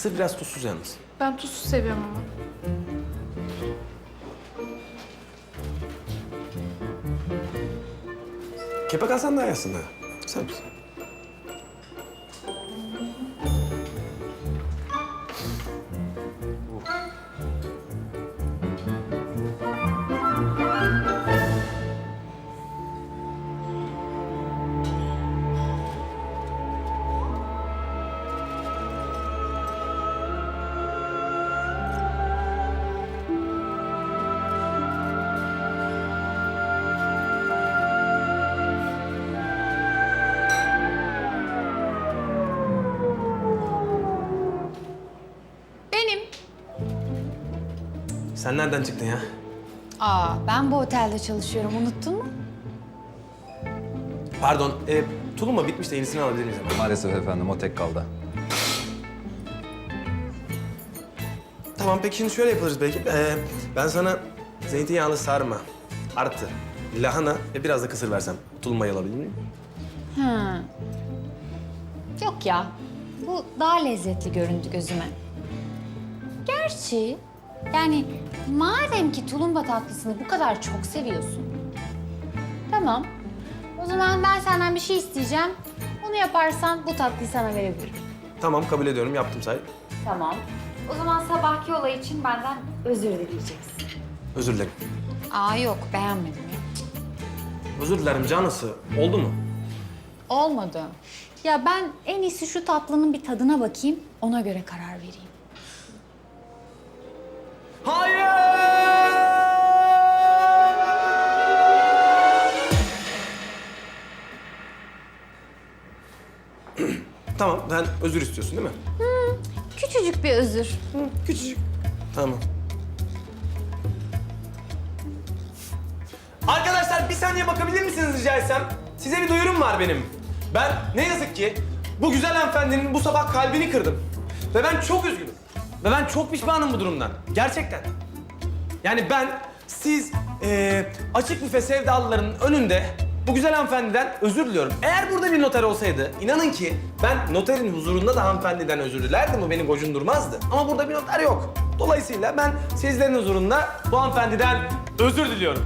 kısır biraz tuzsuz yalnız. Ben tuzsuz seviyorum ama. Kepek alsan daha iyi aslında. Sen misin? Sen nereden çıktın ya? Aa, ben bu otelde çalışıyorum. Unuttun mu? Pardon, e, tulumba bitmiş de yenisini alabilir miyiz hemen? Maalesef efendim o tek kaldı. Tamam, peki şimdi şöyle yaparız belki. Ee, ben sana zeytinyağlı sarma artı lahana ve biraz da kısır versem tulumbayı alabilir miyim? Hı. Yok ya. Bu daha lezzetli göründü gözüme. Gerçi yani madem ki tulumba tatlısını bu kadar çok seviyorsun. Tamam. O zaman ben senden bir şey isteyeceğim. Onu yaparsan bu tatlıyı sana verebilirim. Tamam, kabul ediyorum. Yaptım say. Tamam. O zaman sabahki olay için benden özür dileyeceksin. Özür dilerim. Aa yok beğenmedim ya. Özür dilerim canısı. Oldu mu? Olmadı. Ya ben en iyisi şu tatlının bir tadına bakayım. Ona göre karar vereyim. Tamam, ben özür istiyorsun değil mi? Küçücük bir özür. Küçücük. Tamam. Arkadaşlar bir saniye bakabilir misiniz rica etsem? Size bir duyurum var benim. Ben ne yazık ki bu güzel hanımefendinin bu sabah kalbini kırdım. Ve ben çok üzgünüm. Ve ben çok pişmanım bu durumdan. Gerçekten. Yani ben siz eee, açık büfe sevdalıların önünde bu güzel hanımefendiden özür diliyorum. Eğer burada bir noter olsaydı inanın ki ben noterin huzurunda da hanımefendiden özür dilerdim. O beni gocundurmazdı. Ama burada bir noter yok. Dolayısıyla ben sizlerin huzurunda bu hanımefendiden özür diliyorum.